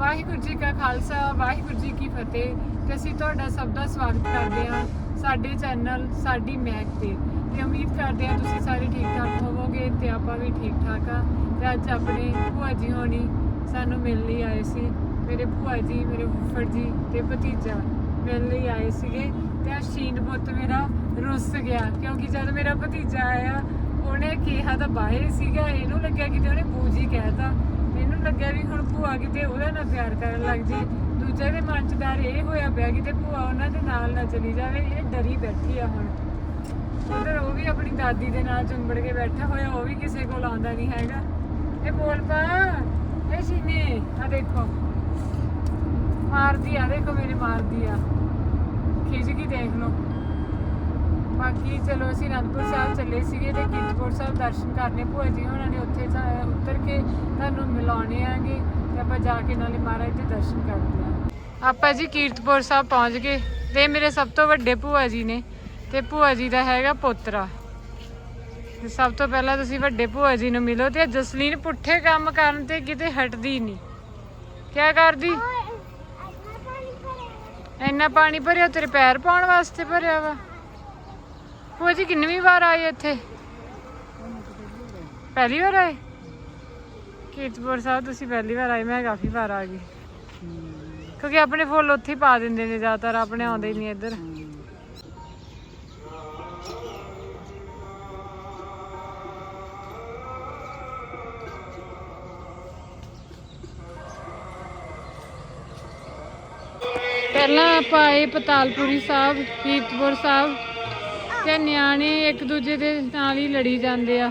ਵਾਹਿਗੁਰੂ ਜੀ ਕਾ ਖਾਲਸਾ, ਵਾਹਿਗੁਰੂ ਜੀ ਕੀ ਫਤਿਹ। ਤੇ ਅਸੀਂ ਤੁਹਾਡਾ ਸਭ ਦਾ ਸਵਾਗਤ ਕਰਦੇ ਹਾਂ ਸਾਡੇ ਚੈਨਲ ਸਾਡੀ ਮੈਕ ਤੇ। ਤੇ ਉਮੀਦ ਕਰਦੇ ਹਾਂ ਤੁਸੀਂ ਸਾਰੇ ਠੀਕ ਠਾਕ ਹੋਵੋਗੇ ਤੇ ਆਪਾਂ ਵੀ ਠੀਕ ਠਾਕ ਆ ਤੇ ਅੱਜ ਆਪਣੇ ਭੂਆ ਜੀ ਹੋਣੀ ਸਾਨੂੰ ਮਿਲਣ ਲਈ ਆਏ ਸੀ। ਮੇਰੇ ਭੂਆ ਜੀ, ਮੇਰੇ ਫੁੱਫੜ ਜੀ ਤੇ ਭਤੀਜਾ ਮਿਲਣ ਲਈ ਆਏ ਸੀਗੇ। ਤੇ ਆ ਸ਼ੀਨ ਪੁੱਤ ਮੇਰਾ ਰੁੱਸ ਗਿਆ ਕਿਉਂਕਿ ਜਦ ਮੇਰਾ ਭਤੀਜਾ ਆਇਆ, ਉਹਨੇ ਕਿਹਾ ਤਾਂ ਬਾਹਰ ਸੀਗਾ, ਇਹਨੂੰ ਲੱਗਿਆ ਕਿਤੇ ਉਹਨੇ ਬੂਜੀ ਕਹਿਤਾ ਇਹਨੂੰ ਲੱਗਿਆ ਵੀ ਹੁਣ ਭੂਆ ਕਿਤੇ ਉਹਦਾ ਨਾਲ ਪਿਆਰ ਕਰਨ ਲੱਗ ਜੇ। ਦੂਜੇ ਦੇ ਮਨ ਚ ਡਰ ਇਹ ਹੋਇਆ ਪਿਆ ਕਿਤੇ ਭੂਆ ਉਹਨਾਂ ਦੇ ਨਾਲ ਨਾ ਚਲੀ ਜਾਵੇ, ਇਹ ਡਰੀ ਬੈਠੀ ਆ ਹੁਣ। ਉਧਰ ਉਹ ਵੀ ਆਪਣੀ ਦਾਦੀ ਦੇ ਨਾਲ ਚੁੰਬੜ ਕੇ ਬੈਠਾ ਹੋਇਆ, ਉਹ ਵੀ ਕਿਸੇ ਕੋਲ ਆਉਂਦਾ ਨਹੀਂ ਹੈਗਾ। ਇਹ ਬੋਲ ਪਾ, ਇਹ ਸੀਨੇ ਆ ਦੇਖੋ। ਮਾਰਦੀ ਆ, ਦੇਖੋ ਮੇਰੇ ਮਾਰਦੀ ਆ। ਖਿੱਚ ਕੇ ਦੇਖ ਲਓ। ਬਾਕੀ ਚਲੋ ਅਸੀਂ ਅਨੰਦਪੁਰ ਸਾਹਿਬ ਚੱਲੇ ਸੀਗੇ ਤੇ ਕੀਰਤਪੁਰ ਸਾਹਿਬ ਦਰਸ਼ਨ ਕਰਨੇ ਭੂਆ ਜੀ ਉਹਨਾਂ ਨੇ ਉੱਥੇ ਉਤਰ ਕੇ ਤੁਹਾਨੂੰ ਮਿਲਾਉਣੇ ਆਗੇ ਤੇ ਆਪਾਂ ਜਾ ਕੇ ਨਾਲੇ ਮਹਾਰਾਜ ਦੇ ਦਰਸ਼ਨ ਕਰਦੇ ਆ ਆਪਾਂ ਜੀ ਕੀਰਤਪੁਰ ਸਾਹਿਬ ਪਹੁੰਚ ਗਏ ਤੇ ਮੇਰੇ ਸਭ ਤੋਂ ਵੱਡੇ ਭੂਆ ਜੀ ਨੇ ਤੇ ਭੂਆ ਜੀ ਦਾ ਹੈਗਾ ਪੋਤਰਾ। ਤੇ ਸਭ ਤੋਂ ਪਹਿਲਾਂ ਤੁਸੀਂ ਵੱਡੇ ਭੂਆ ਜੀ ਨੂੰ ਮਿਲੋ ਤੇ ਜਸਲੀਨ ਪੁੱਠੇ ਕੰਮ ਕਰਨ ਤੇ ਕਿਤੇ ਹਟਦੀ ਨਹੀਂ। ਕਿਆ ਕਰਦੀ? ਇੰਨਾ ਪਾਣੀ ਭਰਿਆ ਤੇਰੇ ਪੈਰ ਪਾਉਣ ਵਾਸਤੇ ਭਰਿਆ ਵਾ। ਭੂਆ ਜੀ ਕਿੰਨੀ ਵਾਰ ਆਏ ਇੱਥੇ? ਪਹਿਲੀ ਵਾਰ ਆਏ? ਕੀਰਤਪੁਰ ਸਾਹਿਬ ਤੁਸੀਂ ਪਹਿਲੀ ਵਾਰ ਆਏ, ਮੈਂ ਕਾਫੀ ਵਾਰ ਆ ਗਈ। ਕਿਉਂਕਿ ਆਪਣੇ ਫੁੱਲ ਉੱਥੇ ਹੀ ਪਾ ਦਿੰਦੇ ਨੇ ਜ਼ਿਆਦਾਤਰ, ਆਪਣੇ ਆਉਂਦੇ ਹੀ ਨਹੀਂ ਇੱਧਰ। ਪਹਿਲਾਂ ਆਪਾਂ ਆਏ ਪਤਾਲਪੁਰੀ ਸਾਹਿਬ, ਕੀਰਤਪੁਰ ਸਾਹਿਬ। ਤੇ ਨਿਆਣੇ ਇੱਕ ਦੂਜੇ ਦੇ ਨਾਲ ਹੀ ਲੜੀ ਜਾਂਦੇ ਆ।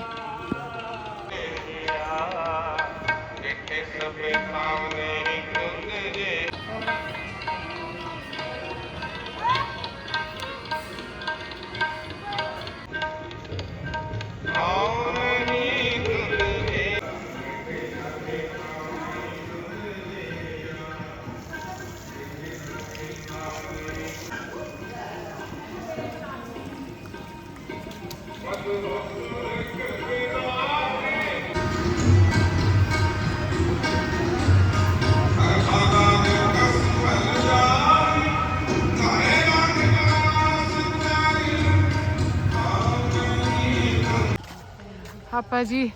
ਆਪਾਂ ਜੀ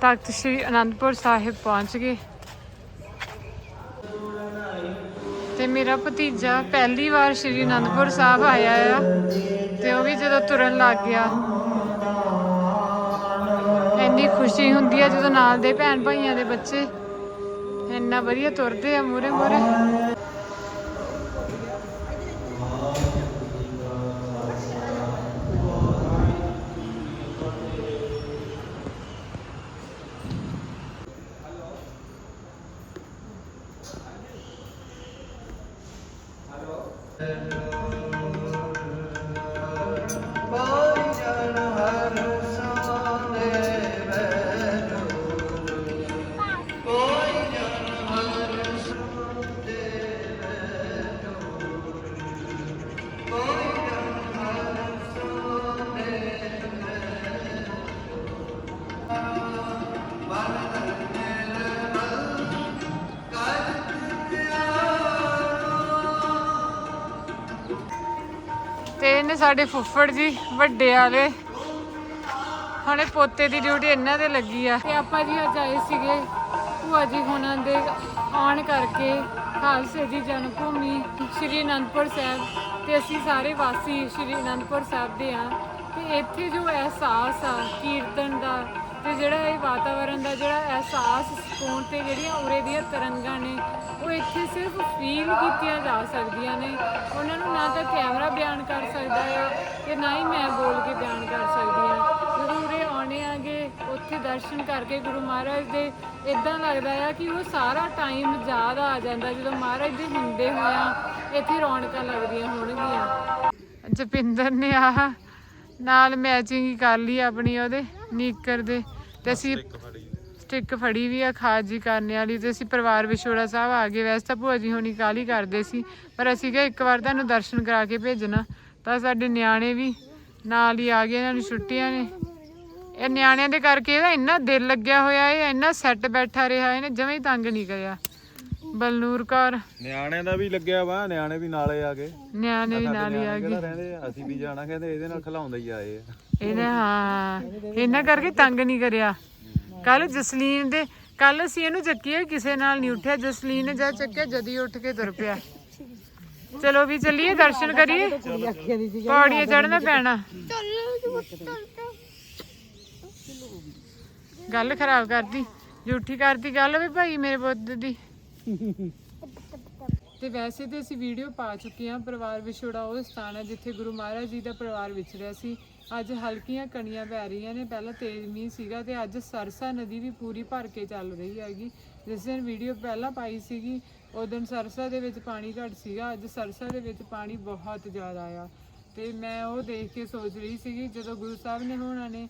ਤਖਤ ਸ੍ਰੀ ਅਨੰਦਪੁਰ ਸਾਹਿਬ ਪਹੁੰਚ ਗਏ। ਤੇ ਮੇਰਾ ਭਤੀਜਾ ਪਹਿਲੀ ਵਾਰ ਸ੍ਰੀ ਅਨੰਦਪੁਰ ਸਾਹਿਬ ਆਇਆ ਆ ਤੇ ਉਹ ਵੀ ਜਦੋਂ ਤੁਰਨ ਲੱਗ ਗਿਆ। ਇੰਨੀ ਖੁਸ਼ੀ ਹੁੰਦੀ ਆ ਜਦੋਂ ਨਾਲ ਦੇ ਭੈਣ ਭਾਈਆਂ ਦੇ ਬੱਚੇ ਇੰਨਾ ਵਧੀਆ ਤੁਰਦੇ ਆ ਮੂਰੇ ਮੂਰੇ ਤੇ ਸਾਡੇ ਫੁੱਫੜ ਜੀ ਵੱਡੇ ਵਾਲੇ ਹੁਣੇ ਪੋਤੇ ਦੀ ਡਿਊਟੀ ਇਹਨਾਂ ਦੇ ਲੱਗੀ ਆ। ਤੇ ਆਪਾਂ ਜੀ ਅੱਜ ਆਏ ਸੀਗੇ ਭੂਆ ਜੀ ਹੁਣਾਂ ਦੇ ਆਉਣ ਕਰਕੇ ਖਾਲਸੇ ਦੀ ਜਨਮ ਭੂਮੀ ਸ਼੍ਰੀ ਅਨੰਦਪੁਰ ਸਾਹਿਬ ਤੇ ਅਸੀਂ ਸਾਰੇ ਵਾਸੀ ਸ਼੍ਰੀ ਅਨੰਦਪੁਰ ਸਾਹਿਬ ਦੇ ਆ। ਤੇ ਇੱਥੇ ਜੋ ਅਹਿਸਾਸ ਆ, ਕੀਰਤਨ ਦਾ ਤੇ ਜਿਹੜਾ ਇਹ ਵਾਤਾਵਰਣ ਦਾ ਜਿਹੜਾ ਅਹਿਸਾਸ ਸਕੂਨ ਤੇ ਜਿਹੜੀਆਂ ਉਰੇ ਦੀਆਂ ਤਰੰਗਾਂ ਨੇ, ਉਹ ਇੱਥੇ ਸਿਰਫ ਫੀਲ ਕੀਤੀਆਂ ਜਾ ਸਕਦੀਆਂ ਨੇ। ਉਹਨਾਂ ਨੂੰ ਨਾ ਤਾਂ ਕੈਮਰਾ ਬਿਆਨ ਕਰ ਸਕਦਾ ਆ ਤੇ ਨਾ ਹੀ ਮੈਂ ਬੋਲ ਕੇ ਬਿਆਨ ਕਰ ਸਕਦੀ ਆ। ਜਦੋਂ ਉਰੇ ਆਉਣੇ ਆਗੇ, ਉੱਥੇ ਦਰਸ਼ਨ ਕਰਕੇ ਗੁਰੂ ਮਹਾਰਾਜ ਦੇ ਇਦਾਂ ਲੱਗਦਾ ਆ ਕਿ ਉਹ ਸਾਰਾ ਟਾਈਮ ਯਾਦ ਆ ਜਾਂਦਾ, ਜਦੋਂ ਮਹਾਰਾਜ ਦੇ ਹੁੰਦੇ ਹੋਇਆ ਇੱਥੇ ਰੌਣਕਾਂ ਲੱਗਦੀਆਂ ਹੋਣਗੀਆਂ। ਜਪਿੰਦਰ ਨੇ ਆਹ ਨਾਲ ਮੈਚਿੰਗ ਕਰ ਲਈ ਆਪਣੀ ਉਹਦੇ, ਨੀਕਰ ਦੇ। ਤੇ ਅਸੀਂ ਸਟਿੱਕ ਫੜੀ ਵੀ ਆ ਖਾਜੀ ਕਰਨ ਵਾਲੀ ਤੇ ਅਸੀਂ ਪਰਿਵਾਰ ਵਿਛੋੜਾ ਸਾਹਿਬ ਆ ਗਏ। ਵੈਸੇ ਤਾਂ ਭੂਆ ਜੀ ਹੋਣੀ ਕਾਲੀ ਕਰਦੇ ਸੀ ਪਰ ਅਸੀਂ ਕਿਹਾ ਇੱਕ ਵਾਰ ਤੁਹਾਨੂੰ ਦਰਸ਼ਨ ਕਰਾ ਕੇ ਭੇਜਣਾ। ਤਾਂ ਸਾਡੇ ਨਿਆਣੇ ਵੀ ਨਾਲ ਹੀ ਆ ਗਏ ਇਹਨਾਂ ਨੂੰ ਛੁੱਟੀਆਂ ਨੇ। ਇਹ ਨਿਆਣਿਆਂ ਦੇ ਕਰਕੇ ਇਹਦਾ ਇੰਨਾ ਦਿਲ ਲੱਗਿਆ ਹੋਇਆ ਇਹ ਇੰਨਾ ਸੈੱਟ ਬੈਠਾ ਰਿਹਾ ਇਹਨੇ ਜਮਾਂ ਹੀ ਤੰਗ ਨਹੀਂ ਕਰਿਆ। ਬਲਨੂਰ ਕੌਰ। ਨਿਆਣਿਆਂ ਦਾ ਵੀ ਲੱਗਿਆ ਵਾ ਨਿਆਣੇ ਵੀ ਨਾਲੇ ਆ ਗਏ। ਨਿਆਣੇ ਵੀ ਨਾਲ ਹੀ ਆ ਗਏ ਕਿਹੜਾ ਰਹਿੰਦੇ ਆ, ਅਸੀਂ ਵੀ ਜਾਣਾ ਕਹਿੰਦੇ ਇਹਦੇ ਨਾਲ ਖਿਲਾਉਂਦੇ ਹੀ ਆਏ ਆ। ਇਹਨੇ, ਹਾਂ ਇਹਨਾਂ ਕਰਕੇ ਤੰਗ ਨਹੀਂ ਕਰਿਆ। ਕੱਲ ਜਸਲੀਨ ਦੇ, ਕੱਲ ਅਸੀਂ ਇਹਨੂੰ ਚੱਕੀਏ ਕਿਸੇ ਨਾਲ ਨਹੀਂ ਉੱਠਿਆ, ਜਸਲੀਨ ਨੇ ਜਦ ਚੱਕਿਆ, ਜਦੀ ਉੱਠ ਕੇ ਤੁਰ ਪਿਆ। ਚਲੋ ਵੀ ਚੱਲੀਏ, ਦਰਸ਼ਨ ਕਰੀਏ। ਪੌੜੀਆਂ ਚੜਨਾ ਪੈਣਾ। ਗੱਲ ਖਰਾਬ ਕਰਦੀ ਝੂਠੀ ਕਰਦੀ ਗੱਲ ਵੀ ਭਾਈ ਮੇਰੇ ਪੁੱਤ ਦੀ। ਤੇ ਵੈਸੇ ਤੇ ਅਸੀਂ ਵੀਡੀਓ ਪਾ ਚੁੱਕੇ ਹਾਂ ਪਰਿਵਾਰ ਵਿਛੋੜਾ ਉਹ ਸਥਾਨ ਹੈ ਜਿੱਥੇ ਗੁਰੂ ਮਹਾਰਾਜ ਜੀ ਦਾ ਪਰਿਵਾਰ ਵਿਛੜਿਆ ਸੀ। ਅੱਜ ਹਲਕੀਆਂ ਕਣੀਆਂ ਪੈ ਰਹੀਆਂ ਨੇ, ਪਹਿਲਾਂ ਤੇਜ਼ ਮੀਂਹ ਸੀਗਾ ਤੇ ਅੱਜ ਸਰਸਾ ਨਦੀ ਵੀ ਪੂਰੀ ਭਰ ਕੇ ਚੱਲ ਰਹੀ ਹੈਗੀ। ਜਿਸ ਦਿਨ ਵੀਡੀਓ ਪਹਿਲਾਂ ਪਾਈ ਸੀਗੀ, ਉਸ ਦਿਨ ਸਰਸਾ ਦੇ ਵਿੱਚ ਪਾਣੀ ਘੱਟ ਸੀਗਾ, ਅੱਜ ਸਰਸਾ ਦੇ ਵਿੱਚ ਪਾਣੀ ਬਹੁਤ ਜ਼ਿਆਦਾ ਆ। ਤੇ ਮੈਂ ਉਹ ਦੇਖ ਕੇ ਸੋਚ ਰਹੀ ਸੀਗੀ, ਜਦੋਂ ਗੁਰੂ ਸਾਹਿਬ ਨੇ ਹੋਣਾ ਨੇ,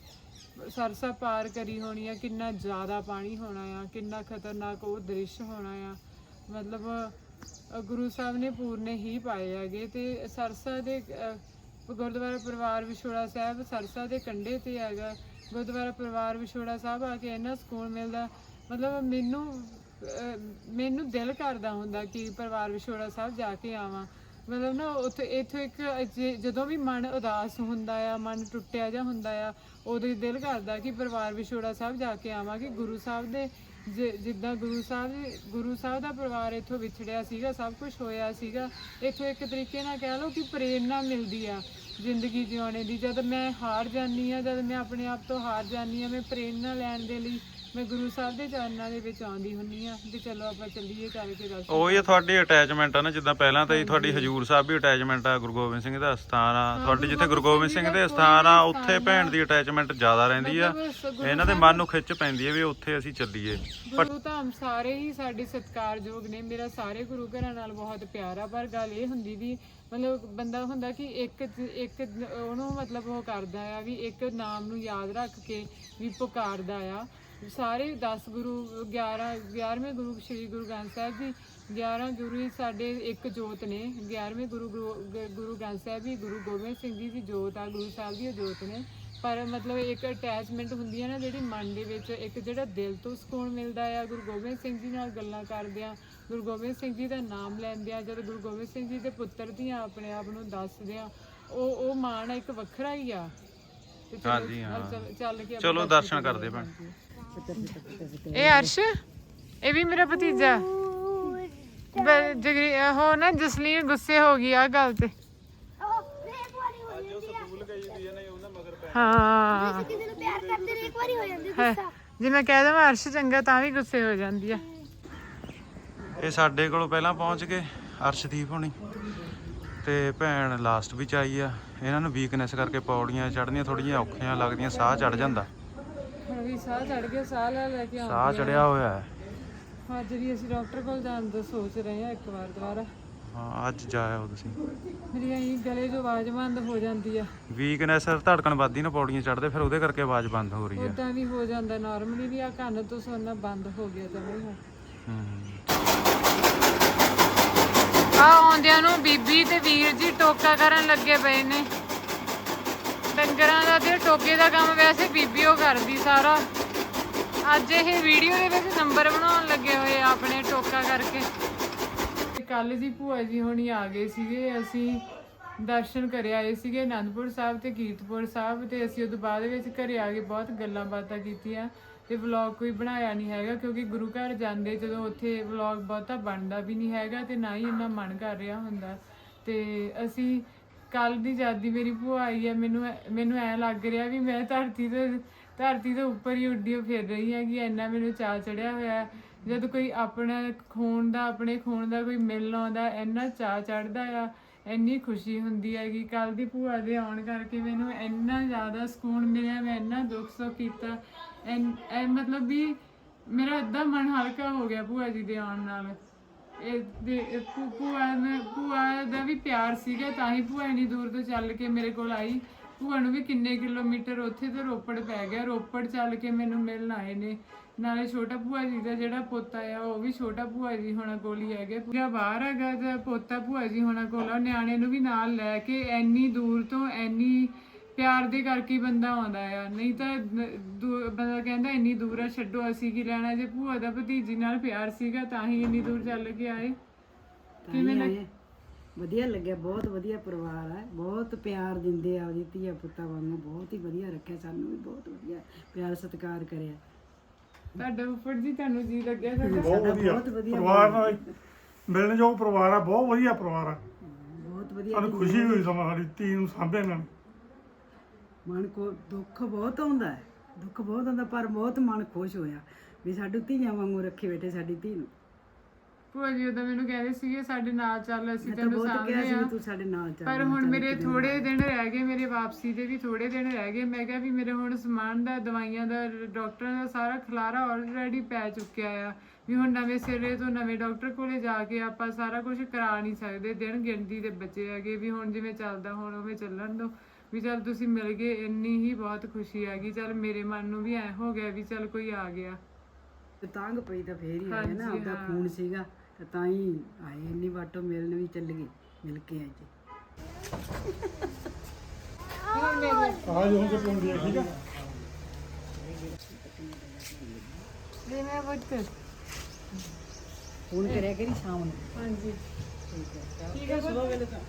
ਸਰਸਾ ਪਾਰ ਕਰੀ ਹੋਣੀ ਆ, ਕਿੰਨਾ ਜ਼ਿਆਦਾ ਪਾਣੀ ਹੋਣਾ ਆ, ਕਿੰਨਾ ਖਤਰਨਾਕ ਉਹ ਦ੍ਰਿਸ਼ ਹੋਣਾ ਆ। ਮਤਲਬ ਗੁਰੂ ਸਾਹਿਬ ਨੇ ਪੂਰਨੇ ਹੀ ਪਾਏ ਹੈਗੇ ਤੇ ਸਰਸਾ ਦੇ ਗੁਰਦੁਆਰਾ ਪਰਿਵਾਰ ਵਿਛੋੜਾ ਸਾਹਿਬ ਸਰਸਾ ਦੇ ਕੰਢੇ ਤੇ ਹੈਗਾ। ਗੁਰਦੁਆਰਾ ਪਰਿਵਾਰ ਵਿਛੋੜਾ ਸਾਹਿਬ ਆ ਕੇ ਇੰਨਾ ਸਕੂਨ ਮਿਲਦਾ। ਮਤਲਬ ਮੈਨੂੰ ਮੈਨੂੰ ਦਿਲ ਕਰਦਾ ਹੁੰਦਾ ਕਿ ਪਰਿਵਾਰ ਵਿਛੋੜਾ ਸਾਹਿਬ ਜਾ ਕੇ ਆਵਾਂ। ਮਤਲਬ ਨਾ ਉੱਥੇ, ਇੱਥੋਂ ਇੱਕ ਜੇ- ਜਦੋਂ ਵੀ ਮਨ ਉਦਾਸ ਹੁੰਦਾ ਆ, ਮਨ ਟੁੱਟਿਆ ਜਾਂ ਹੁੰਦਾ ਆ, ਉਦੋਂ ਹੀ ਦਿਲ ਕਰਦਾ ਕਿ ਪਰਿਵਾਰ ਵਿਛੋੜਾ ਸਾਹਿਬ ਜਾ ਕੇ ਆਵਾਂਗੇ ਗੁਰੂ ਸਾਹਿਬ ਦੇ ਜਿ- ਜਿੱਦਾਂ ਗੁਰੂ ਸਾਹਿਬ ਦੇ- ਗੁਰੂ ਸਾਹਿਬ ਦਾ ਪਰਿਵਾਰ ਇੱਥੋਂ ਵਿਛੜਿਆ ਸੀਗਾ, ਸਭ ਕੁਝ ਹੋਇਆ ਸੀਗਾ, ਇੱਥੋਂ ਇੱਕ ਤਰੀਕੇ ਨਾਲ ਕਹਿ ਲਓ ਕਿ ਪ੍ਰੇਰਨਾ ਮਿਲਦੀ ਆ ਜ਼ਿੰਦਗੀ ਜਿਉਣੇ ਦੀ। ਜਦ ਮੈਂ ਹਾਰ ਜਾਂਦੀ ਆ, ਜਦ ਮੈਂ ਆਪਣੇ ਆਪ ਤੋਂ ਹਾਰ ਜਾਂਦੀ ਆ, ਮੈਂ ਪ੍ਰੇਰਨਾ ਲੈਣ ਦੇ ਲਈ ਮੈਂ ਗੁਰੂ ਸਾਹਿਬ ਦੇ ਚਰਨਾਂ ਦੇ ਵਿੱਚ ਆਉਂਦੀ ਹੁੰਨੀ ਆ ਤੇ ਚਲੋ ਆਪਾਂ ਚੱਲੀਏ ਚੱਲ ਕੇ ਦਰਸ਼ਨ ਉਹ ਹੀ ਆ ਤੁਹਾਡੀ ਅਟੈਚਮੈਂਟ ਆ ਨਾ ਜਿੱਦਾਂ ਪਹਿਲਾਂ ਤਾਂ ਹੀ ਤੁਹਾਡੀ ਹਜੂਰ ਸਾਹਿਬ ਵੀ ਅਟੈਚਮੈਂਟ ਆ ਗੁਰੂ ਗੋਬਿੰਦ ਸਿੰਘ ਦਾ ਅਸਥਾਨ ਆ। ਤੁਹਾਡੀ ਜਿੱਥੇ ਗੁਰੂ ਗੋਬਿੰਦ ਸਿੰਘ ਦੇ ਅਸਥਾਨ ਆ ਉੱਥੇ ਭੈਣ ਦੀ ਅਟੈਚਮੈਂਟ ਜ਼ਿਆਦਾ ਰਹਿੰਦੀ ਆ। ਇਹਨਾਂ ਦੇ ਮਨ ਨੂੰ ਖਿੱਚ ਪੈਂਦੀ ਹੈ ਵੀ ਉੱਥੇ ਅਸੀਂ ਚੱਲੀਏ। ਗੁਰੂ ਧਾਮ ਸਾਰੇ ਹੀ ਸਾਡੇ ਸਤਿਕਾਰਯੋਗ ਨੇ। ਮੇਰਾ ਸਾਰੇ ਗੁਰੂ ਘਰਾਂ ਨਾਲ ਬਹੁਤ ਪਿਆਰ ਆ ਪਰ ਗੱਲ ਇਹ ਹੁੰਦੀ ਵੀ ਮਤਲਬ ਬੰਦਾ ਹੁੰਦਾ ਕਿ ਇੱਕ ਇੱਕ ਉਹਨੂੰ ਮਤਲਬ ਉਹ ਕਰਦਾ ਆ ਵੀ ਇੱਕ ਨਾਮ ਨੂੰ ਯਾਦ ਰੱਖ ਕੇ ਵੀ ਪੁਕਾਰਦਾ ਆ। ਸਾਰੇ 10 ਗੁਰੂ 11 11ਵੇਂ ਗੁਰੂ ਸ੍ਰੀ ਗੁਰੂ ਗ੍ਰੰਥ ਸਾਹਿਬ ਜੀ 11 ਗੁਰੂ ਹੀ ਸਾਡੇ ਇੱਕ ਜੋਤ ਨੇ 11ਵੇਂ ਗੁਰੂ ਗੁਰੂ ਗ੍ਰੰਥ ਸਾਹਿਬ ਵੀ ਗੁਰੂ ਗੋਬਿੰਦ ਸਿੰਘ ਜੀ ਦੀ ਜੋਤ ਆ ਗੁਰੂ ਸਾਹਿਬ ਦੀ ਜੋਤ ਨੇ। ਪਰ ਮਤਲਬ ਇੱਕ ਅਟੈਚਮੈਂਟ ਹੁੰਦੀ ਹੈ ਨਾ ਜਿਹੜੀ ਮਨ ਦੇ ਵਿੱਚ ਇੱਕ ਜਿਹੜਾ ਦਿਲ ਤੋਂ ਸਕੂਨ ਮਿਲਦਾ ਆ। ਗੁਰੂ ਗੋਬਿੰਦ ਸਿੰਘ ਜੀ ਨਾਲ ਗੱਲਾਂ ਕਰਦੇ ਆ ਗੁਰੂ ਗੋਬਿੰਦ ਸਿੰਘ ਜੀ ਦਾ ਨਾਮ ਲੈਂਦੇ ਆ। ਜਦ ਗੁਰੂ ਗੋਬਿੰਦ ਸਿੰਘ ਜੀ ਦੇ ਪੁੱਤਰ ਦੀਆਂ ਆਪਣੇ ਆਪ ਨੂੰ ਦੱਸਦੇ ਆ ਉਹ ਉਹ ਮਾਣ ਇੱਕ ਵੱਖਰਾ ਹੀ ਆ। ਹਾਂਜੀ, ਹਾਂ। ਚੱਲ- ਕੇ ਚਲੋ ਦਰਸ਼ਨ ਕਰਦੇ ਭੈਣ। ਇਹ ਅਰਸ਼, ਇਹ ਵੀ ਮੇਰਾ ਭਤੀਜਾ। ਬ- ਜਗਰੀ, ਉਹ ਨਾ ਜਸਲੀਨ ਗੁੱਸੇ ਹੋ ਗਈ ਆ ਗੱਲ ਤੇ। ਹਾਂ। ਕਿਸੇ ਨੂੰ ਪਿਆਰ ਕਰਦੇ ਨੇ ਇੱਕ ਵਾਰੀ ਹੋ ਜਾਂਦੀ ਹੈ। ਜੇ ਮੈਂ ਕਹਿ ਦਵਾਂ ਅਰਸ਼ ਚੰਗਾ, ਤਾਂ ਵੀ ਗੁੱਸੇ ਹੋ ਜਾਂਦੀ ਆ। ਇਹ ਸਾਡੇ ਕੋਲੋਂ ਪਹਿਲਾਂ ਪਹੁੰਚ ਗਏ, ਅਰਸ਼ਦੀਪ ਹੋਣੀ। ਤੇ ਭੈਣ ਲਾਸਟ ਵਿੱਚ ਆਈ ਆ। ਇਹਨਾਂ ਨੂੰ ਵੀਕਨੈਸ ਕਰਕੇ ਪੌੜੀਆਂ ਚੜ੍ਹਨੀਆਂ ਥੋੜੀਆਂ ਔਖੀਆਂ ਲੱਗਦੀਆਂ, ਸਾਹ ਚੜ ਜਾਂਦਾ। ਹੁਣ ਵੀ ਸਾਹ ਚੜ ਗਿਆ ਸਾਹ ਲੈ ਲੈ ਕੇ ਸਾਹ ਆਉਂਦੀ ਆ। ਚੜਿਆ ਹੋਇਆ ਹੈ। ਅੱਜ ਵੀ ਅਸੀਂ ਡਾਕਟਰ ਕੋਲ ਜਾਣ ਦਾ ਸੋਚ ਰਹੇ ਹਾਂ ਇੱਕ ਵਾਰ ਦੁਬਾਰਾ। ਹਾਂ ਅੱਜ ਜਾਇਓ ਤੁਸੀਂ। ਮੇਰੀ ਐਂ ਗਲੇ 'ਚੋਂ ਆਵਾਜ਼ ਬੰਦ ਹੋ ਜਾਂਦੀ ਆ। ਵੀਕਨੈਸ ਧੜਕਣ ਵੱਧਦੀ ਨਾ ਪੌੜੀਆਂ ਚੜ੍ਹਦੇ ਫਿਰ ਉਹਦੇ ਕਰਕੇ ਆਵਾਜ਼ ਬੰਦ ਹੋ ਰਹੀ ਹੈ। ਉਦਾਂ ਵੀ ਹੋ ਜਾਂਦਾ ਨਾਰਮਲੀ ਵੀ ਆ ਕੰਨ ਤੋਂ ਸੁਣਨਾ ਬੰਦ ਹੋ ਗਿਆ ਜਮੇ ਹੁਣ। ਹੂੰ। ਆ ਆਉਂਦਿਆਂ ਨੂੰ ਬੀਬੀ ਤੇ ਵੀਰ ਜੀ ਟੋਕਾ ਕਰਨ ਲੱਗੇ ਪਏ ਨੇ। ਡੰਗਰਾਂ ਦਾ ਤੇ ਟੋਕੇ ਦਾ ਕੰਮ ਵੈਸੇ ਬੀਬੀ ਉਹ ਕਰਦੀ ਸਾਰਾ। ਅੱਜ ਇਹ ਵੀਡੀਓ ਦੇ ਵਿੱਚ ਨੰਬਰ ਬਣਾਉਣ ਲੱਗੇ ਹੋਏ ਆ ਆਪਣੇ ਟੋਕਾ ਕਰਕੇ। ਕੱਲ ਜੀ ਭੂਆ ਜੀ ਹੁਣੀ ਆ ਗਏ ਸੀਗੇ, ਅਸੀਂ ਦਰਸ਼ਨ ਕਰ ਆਏ ਸੀਗੇ ਅਨੰਦਪੁਰ ਸਾਹਿਬ ਤੇ ਕੀਰਤਪੁਰ ਸਾਹਿਬ ਤੇ ਅਸੀਂ ਉਦੋਂ ਬਾਅਦ ਵਿੱਚ ਘਰੇ ਆ ਕੇ ਬਹੁਤ ਗੱਲਾਂ ਬਾਤਾਂ ਕੀਤੀਆਂ ਤੇ ਵਲੌਗ ਕੋਈ ਬਣਾਇਆ ਨਹੀਂ ਹੈਗਾ ਕਿਉਂਕਿ ਗੁਰੂ ਘਰ ਜਾਂਦੇ ਜਦੋਂ ਉੱਥੇ ਵਲੌਗ ਬਹੁਤਾ ਬਣਦਾ ਵੀ ਨਹੀਂ ਹੈਗਾ ਤੇ ਨਾ ਹੀ ਇੰਨਾ ਮਨ ਕਰ ਰਿਹਾ ਹੁੰਦਾ। ਤੇ ਅਸੀਂ ਕੱਲ ਦੀ ਜਾਦੀ ਮੇਰੀ ਭੂਆ ਆਈ ਹੈ, ਮੈਨੂੰ ਐ- ਮੈਨੂੰ ਐ ਲੱਗ ਰਿਹਾ ਵੀ ਮੈਂ ਧਰਤੀ ਤੋਂ ਧਰਤੀ ਤੋਂ ਉੱਪਰ ਹੀ ਉੱਡੀ ਫਿਰ ਰਹੀ ਹੈਗੀ ਇੰਨਾ ਮੈਨੂੰ ਚਾਅ ਚੜਿਆ ਹੋਇਆ। ਹੈ। ਜਦ ਕੋਈ ਆਪਣਾ ਖੂਨ ਦਾ, ਆਪਣੇ ਖੂਨ ਦਾ ਕੋਈ ਮਿਲ ਆਉਂਦਾ, ਇੰਨਾ ਚਾਅ ਚੜਦਾ ਆ, ਇੰਨੀ ਖੁਸ਼ੀ ਹੁੰਦੀ ਹੈਗੀ। ਕੱਲ ਦੀ ਭੂਆ ਦੇ ਆਉਣ ਕਰਕੇ ਮੈਨੂੰ ਇੰਨਾ ਜ਼ਿਆਦਾ ਸਕੂਨ ਮਿਲਿਆ, ਮੈਂ ਇੰਨਾ ਦੁੱਖ ਸੁੱਖ ਕੀਤਾ। ਐਨ- ਐ ਮਤਲਬ ਵੀ ਮੇਰਾ ਅੱਧਾ ਮਨ ਹਲਕਾ ਹੋ ਗਿਆ ਭੂਆ ਜੀ ਦੇ ਆਉਣ ਨਾਲ। ਇਹ ਦੇ ਭੂ- ਭੂਆ ਨੇ, ਭੂਆ ਦਾ ਵੀ ਪਿਆਰ ਸੀਗਾ, ਤਾਂ ਹੀ ਭੂਆ ਇੰਨੀ ਦੂਰ ਤੋਂ ਚੱਲ ਕੇ ਮੇਰੇ ਕੋਲ ਆਈ। ਭੂਆ ਨੂੰ ਵੀ ਕਿੰਨੇ ਕਿਲੋਮੀਟਰ ਉੱਥੇ ਤੋਂ ਰੋਪੜ ਪੈ ਗਿਆ। ਰੋਪੜ ਚੱਲ ਕੇ ਮੈਨੂੰ ਮਿਲਣ ਆਏ ਨੇ। ਨਾਲੇ ਛੋਟਾ ਭੂਆ ਜੀ ਦਾ ਜਿਹੜਾ ਪੋਤਾ ਆ, ਉਹ ਵੀ ਛੋਟਾ ਭੂਆ ਜੀ ਹੋਣਾ ਕੋਲ ਹੀ ਹੈਗੇ। ਪੂਰਾ ਬਾਹਰ ਹੈਗਾ ਤਾਂ ਪੋਤਾ ਭੂਆ ਜੀ ਹੋਣਾ ਕੋਲ ਆ। ਨਿਆਣੇ ਨੂੰ ਵੀ ਨਾਲ ਲੈ ਕੇ ਐਨੀ ਦੂਰ ਤੋਂ ਐਨੀ ਪਿਆਰ ਦੇ ਕਰਕੇ ਹੀ ਬੰਦਾ ਆਉਂਦਾ ਆ। ਨਹੀਂ ਤਾਂ ਦੂ- ਬੰਦਾ ਕਹਿੰਦਾ ਇੰਨੀ ਦੂਰ ਆ ਛੱਡੋ ਅਸੀਂ ਕੀ ਲੈਣਾ? ਜੇ ਭੂਆ ਦਾ ਭਤੀਜੀ ਨਾਲ ਪਿਆਰ ਸੀਗਾ ਤਾਂ ਹੀ ਇੰਨੀ ਦੂਰ ਚੱਲ ਕੇ ਆਏ। ਕਿਵੇਂ ਲੱਗ ਵਧੀਆ ਲੱਗਿਆ ਬਹੁਤ ਵਧੀਆ ਪਰਿਵਾਰ ਹੈ ਬਹੁਤ ਪਿਆਰ ਦਿੰਦੇ ਆ ਉਹਦੀ ਧੀਆ ਪੁੱਤਾਂ ਵਾਂਗੂ। ਬਹੁਤ ਹੀ ਵਧੀਆ ਰੱਖਿਆ ਸਾਨੂੰ ਵੀ ਬਹੁਤ ਵਧੀਆ ਪਿਆਰ ਸਤਿਕਾਰ ਕਰਿਆ। ਤੁਹਾਡਾ ਫੁੱਫੜ ਜੀ ਤੁਹਾਨੂੰ ਜੀ ਲੱਗਿਆ ਸਾਡਾ ਬਹੁਤ ਵਧੀਆ। ਬਹੁਤ ਵਧੀਆ ਪਰਿਵਾਰ ਨਾਲ ਮਿਲਣ ਜੋ ਪਰਿਵਾਰ ਆ ਬਹੁਤ ਵਧੀਆ ਪਰਿਵਾਰ ਆ। ਬਹੁਤ ਵਧੀਆ ਸਾਨੂੰ ਖੁਸ਼ੀ ਹੋਈ ਸਮਾਂ ਸਾਡੀ ਧੀ ਨੂੰ ਸਾਂਭੇ ਨਾਲ। ਮਨ ਕੋ ਦੁੱਖ ਬਹੁਤ ਆਉਂਦਾ ਹੈ। ਦੁੱਖ ਬਹੁਤ ਆਉਂਦਾ ਪਰ ਬਹੁਤ ਮਨ ਖੁਸ਼ ਹੋਇਆ ਵੀ ਸਾਡੂ ਧੀਆਂ ਵਾਂਗੂ ਰੱਖੀ ਬੈਠੇ ਸਾਡੀ ਧੀ ਨੂੰ। ਭੂਆ ਜੀ ਉਹਦਾ ਮੈਨੂੰ ਕਹਿੰਦੇ ਸੀਗੇ ਸਾਡੇ ਨਾਲ ਚੱਲ ਅਸੀਂ ਮੈਂ ਤਾਂ ਤੈਨੂੰ ਬਹੁਤ ਕਿਹਾ ਸਾਂਭਦੇ ਸੀ ਆ ਵੀ ਤੂੰ ਸਾਡੇ ਨਾਲ ਚੱਲ ਪਰ ਹੁਣ ਮੇਰੇ ਥੋੜੇ ਦਿਨ ਰਹਿ ਗਏ ਮੇਰੇ ਵਾਪਸੀ ਦੇ ਵੀ ਥੋੜੇ ਦਿਨ ਰਹਿ ਗਏ। ਮੈਂ ਕਿਹਾ ਵੀ ਮੇਰੇ ਹੁਣ ਸਮਾਨ ਦਾ ਦਵਾਈਆਂ ਦਾ ਡਾਕਟਰਾਂ ਦਾ ਸਾਰਾ ਖਲਾਰਾ ਆਲਰੇਡੀ ਪੈ ਚੁੱਕਿਆ ਆ। ਵੀ ਹੁਣ ਨਵੇਂ ਸਿਰੇ ਤੋਂ ਨਵੇਂ ਡਾਕਟਰ ਕੋਲੇ ਜਾ ਕੇ ਆਪਾਂ ਸਾਰਾ ਕੁਝ ਕਰਾ ਨਹੀਂ ਸਕਦੇ। ਦਿਨ ਗਿਣਤੀ ਦੇ ਬੱਚੇ ਹੈਗੇ ਵੀ ਹੁਣ ਜਿਵੇਂ ਚੱਲਦਾ ਹੁਣ ਉਵੇਂ ਚੱਲਣ ਦੋ। ਵੀ ਚੱਲ ਤੁਸੀਂ ਮਿਲ ਗਏ ਇੰਨੀ ਹੀ ਬਹੁਤ ਖੁਸ਼ੀ ਹੈਗੀ ਚੱਲ ਮੇਰੇ ਮਨ ਨੂੰ ਵੀ ਐ ਹੋ ਗਿਆ ਵੀ ਚੱਲ ਕੋਈ ਆ ਗਿਆ। ਤੇ ਤਾਂਗ ਪਈ ਤਾਂ ਫੇਰ ਹੀ ਆਏ ਨਾ ਆਪਦਾ ਹਾਂ। ਖੂਨ ਸੀਗਾ ਤੇ ਤਾਂ ਹੀ ਆਏ ਇੰਨੀ ਵਾਟੋ ਮਿਲਣ ਵੀ ਚੱਲ ਗਏ ਮਿਲ ਕੇ ਆਏ ਜੀ। ਆ? ਜੋ ਠੀਕ ਮੈਂ ਬੱਤ ਕਰਿਆ ਕਰੀ ਸ਼ਾਮ ਨੂੰ। ਹਾਂਜੀ। ਠੀਕ ਹੈ ਵੇਲੇ ਤਾਂ ਸੁਬਹ ਵੇਲੇ ਤਾਂ।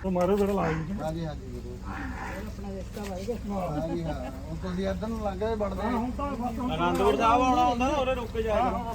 ਉਹ ਮਾਰੋ ਬੜਾ ਲਾਈ। ਜੀ ਹਾਂਜੀ ਹਾਂਜੀ ਜ਼ਰੂਰ। ਹਾਂਜੀ ਹਾਂ। ਹੁਣ ਤੁਸੀਂ ਇੱਧਰ ਨੂੰ ਲੰਘ ਕੇ ਵੜਦੇ ਆਨੰਦਪੁਰ ਸਾਹਿਬ ਆਉਣਾ ਹੁੰਦਾ ਨਾ ਉਹਦੇ ਰੁਕ ਕੇ ਜਾਇਆ